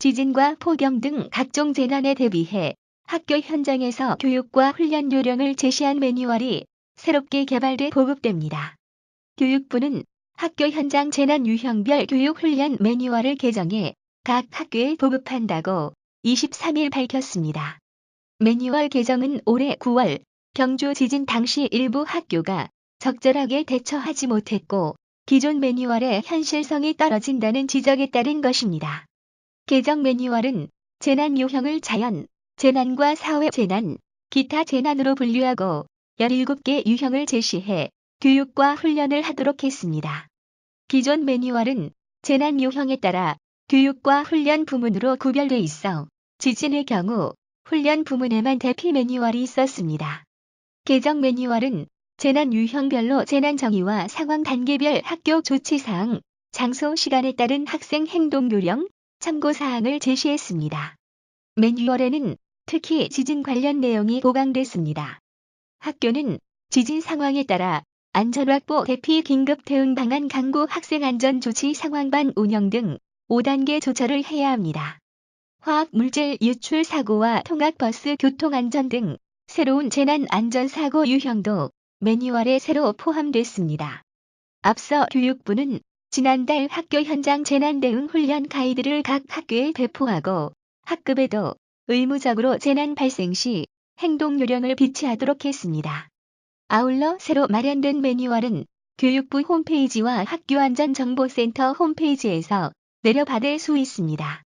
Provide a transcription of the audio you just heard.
지진과 폭염 등 각종 재난에 대비해 학교 현장에서 교육과 훈련 요령을 제시한 매뉴얼이 새롭게 개발돼 보급됩니다. 교육부는 학교 현장 재난 유형별 교육 훈련 매뉴얼을 개정해 각 학교에 보급한다고 23일 밝혔습니다. 매뉴얼 개정은 올해 9월 경주 지진 당시 일부 학교가 적절하게 대처하지 못했고 기존 매뉴얼의 현실성이 떨어진다는 지적에 따른 것입니다. 개정 매뉴얼은 재난 유형을 자연, 재난과 사회 재난, 기타 재난으로 분류하고 17개 유형을 제시해 교육과 훈련을 하도록 했습니다. 기존 매뉴얼은 재난 유형에 따라 교육과 훈련 부문으로 구별돼 있어 지진의 경우 훈련 부문에만 대피 매뉴얼이 있었습니다. 개정 매뉴얼은 재난 유형별로 재난 정의와 상황 단계별 학교 조치사항, 장소 시간에 따른 학생 행동 요령, 참고 사항을 제시했습니다. 매뉴얼에는 특히 지진 관련 내용이 보강됐습니다. 학교는 지진 상황에 따라 안전확보 대피 긴급 대응 방안 강구 학생 안전 조치 상황반 운영 등 5단계 조처를 해야 합니다. 화학 물질 유출 사고와 통학 버스 교통 안전 등 새로운 재난 안전 사고 유형도 매뉴얼에 새로 포함됐습니다. 앞서 교육부는 지난달 학교 현장 재난 대응 훈련 가이드를 각 학교에 배포하고 학급에도 의무적으로 재난 발생 시 행동 요령을 비치하도록 했습니다. 아울러 새로 마련된 매뉴얼은 교육부 홈페이지와 학교안전정보센터 홈페이지에서 내려받을 수 있습니다.